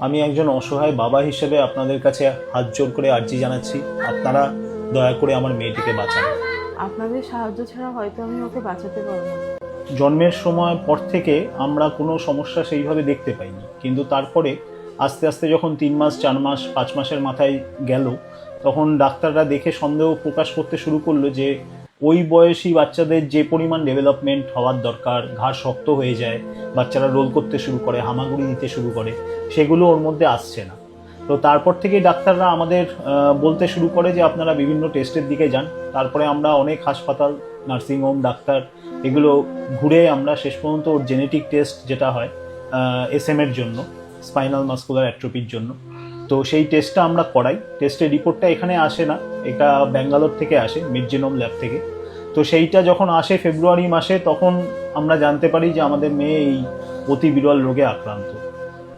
আমি একজন অসহায় বাবা হিসেবে আপনাদের কাছে হাত জোর করে আর্জি জানাচ্ছি। আপনারা দয়া করে আমার মেয়েটিকে বাঁচান। আপনাদের সাহায্য ছাড়া হয়তো আমি ওকে বাঁচাতে পারব না। জন্মের সময় পর থেকে আমরা কোনো সমস্যা সেইভাবে দেখতে পাইনি। কিন্তু তারপরে আস্তে আস্তে যখন তিন মাস চার মাস পাঁচ মাসের মাথায় গেল তখন ডাক্তাররা দেখে সন্দেহ প্রকাশ করতে শুরু করল যে ওই বয়সী বাচ্চাদের যে পরিমাণ ডেভেলপমেন্ট হওয়ার দরকার ঘাড় শক্ত হয়ে যায়, বাচ্চারা রোল করতে শুরু করে, হামাগুড়ি দিতে শুরু করে, সেগুলো ওর মধ্যে আসছে না। তো তারপর থেকেই ডাক্তাররা আমাদের বলতে শুরু করে যে আপনারা বিভিন্ন টেস্টের দিকে যান। তারপরে আমরা অনেক হাসপাতাল নার্সিংহোম ডাক্তার, এগুলো ঘুরে আমরা শেষ পর্যন্ত ওর জেনেটিক টেস্ট যেটা হয় এস এম এর জন্য স্পাইনাল মাস্কুলার অ্যাট্রোপির জন্য। তো সেই টেস্টটা আমরা করাই। টেস্টের রিপোর্টটা এখানে আসে না। এটা ব্যাঙ্গালোর থেকে আসে মিডজেনোম ল্যাব থেকে। তো সেইটা যখন আসে ফেব্রুয়ারি মাসে, তখন আমরা জানতে পারি যে আমাদের মেয়ে এই অতি বিরল রোগে আক্রান্ত।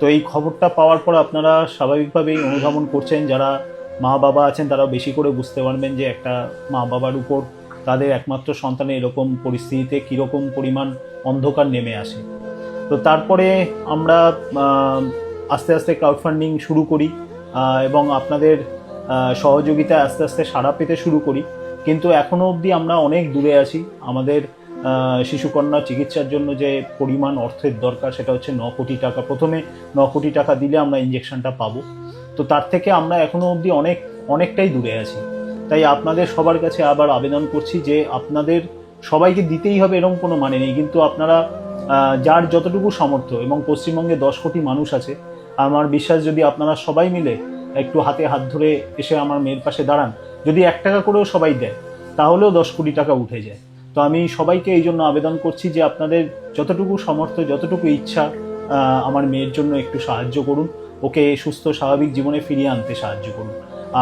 তো এই খবরটা পাওয়ার পর আপনারা স্বাভাবিকভাবেই অনুধাবন করছেন, যারা মা বাবা আছেন তারা বেশি করে বুঝতে পারবেন যে একটা মা বাবার উপর তাদের একমাত্র সন্তানের এরকম পরিস্থিতিতে কীরকম পরিমাণ অন্ধকার নেমে আসে। তো তারপরে আমরা আস্তে আস্তে ক্রাউড ফান্ডিং শুরু করি এবং আপনাদের সহযোগিতায় আস্তে আস্তে সাড়া পেতে শুরু করি। কিন্তু এখনও অবধি আমরা অনেক দূরে আছি। আমাদের শিশুকন্যা চিকিৎসার জন্য যে পরিমাণ অর্থের দরকার, সেটা হচ্ছে ন কোটি টাকা। প্রথমে ন কোটি টাকা দিলে আমরা ইঞ্জেকশনটা পাবো। তো তার থেকে আমরা এখনও অবধি অনেক, অনেকটাই দূরে আছি। তাই আপনাদের সবার কাছে আবার আবেদন করছি যে আপনাদের সবাইকে দিতেই হবে, এরকম কোনো মানে নেই। কিন্তু আপনারা যার যতটুকু সামর্থ্য, এবং পশ্চিমবঙ্গে দশ কোটি মানুষ আছে আমার বিশ্বাস যদি আপনারা সবাই মিলে একটু হাতে হাত ধরে এসে আমার মেয়ের পাশে দাঁড়ান, যদি এক টাকা করেও সবাই দেয়, তাহলেও দশ কোটি টাকা উঠে যায়। তো আমি সবাইকে এই জন্য আবেদন করছি যে আপনাদের যতটুকু সামর্থ্য, যতটুকু ইচ্ছা আমার মেয়ের জন্য একটু সাহায্য করুন। ওকে সুস্থ, স্বাভাবিক জীবনে ফিরিয়ে আনতে সাহায্য করুন।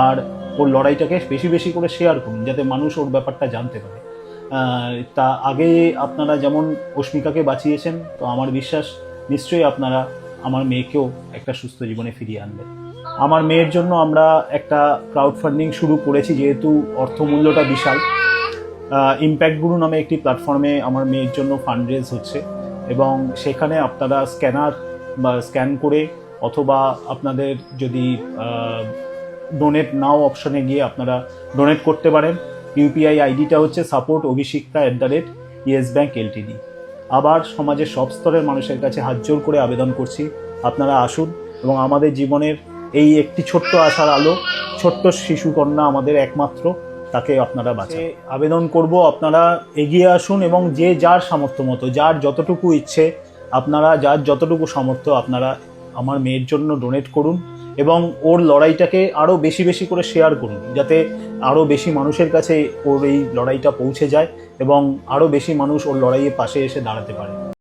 আর ওর লড়াইটাকে বেশি বেশি করে শেয়ার করুন, যাতে মানুষ ওর ব্যাপারটা জানতে পারে। তা আগে আপনারা যেমন অস্মিকাকে বাঁচিয়েছেন, তো আমার বিশ্বাস নিশ্চয়ই আপনারা আমার মেয়েকেও একটা সুস্থ জীবনে ফিরিয়ে আনবে। আমার মেয়ের জন্য আমরা একটা ক্রাউড ফান্ডিং শুরু করেছি, যেহেতু অর্থমূল্যটা বিশাল। ইম্প্যাক্ট গুরু নামে একটি প্ল্যাটফর্মে আমার মেয়ের জন্য ফান্ড রেজ হচ্ছে এবং সেখানে আপনারা স্ক্যানার বা স্ক্যান করে অথবা আপনাদের যদি ডোনেট নাও অপশনে গিয়ে আপনারা ডোনেট করতে পারেন। ইউপিআই আইডিটা হচ্ছে support Abhishikta at the rate yes bank LTD আবার সমাজের সব স্তরের মানুষের কাছে হাত জোর করে আবেদন করছি। আপনারা আসুন এবং আমাদের জীবনের এই একটি ছোট্ট আশার আলো ছোট্ট শিশুকন্যা আমাদের একমাত্র তাকে আপনারা বাঁচে আবেদন করব আপনারা এগিয়ে আসুন এবং যে যার সামর্থ্য মতো যার যতটুকু ইচ্ছে আপনারা যার যতটুকু সামর্থ্য আপনারা আমার মেয়ের জন্য ডোনেট করুন। এবং ওর লড়াইটাকে আরও বেশি বেশি করে শেয়ার করুন, যাতে আরও বেশি মানুষের কাছে ওর এই লড়াইটা পৌঁছে যায় এবং আরও বেশি মানুষ ওর লড়াইয়ের পাশে এসে দাঁড়াতে পারে।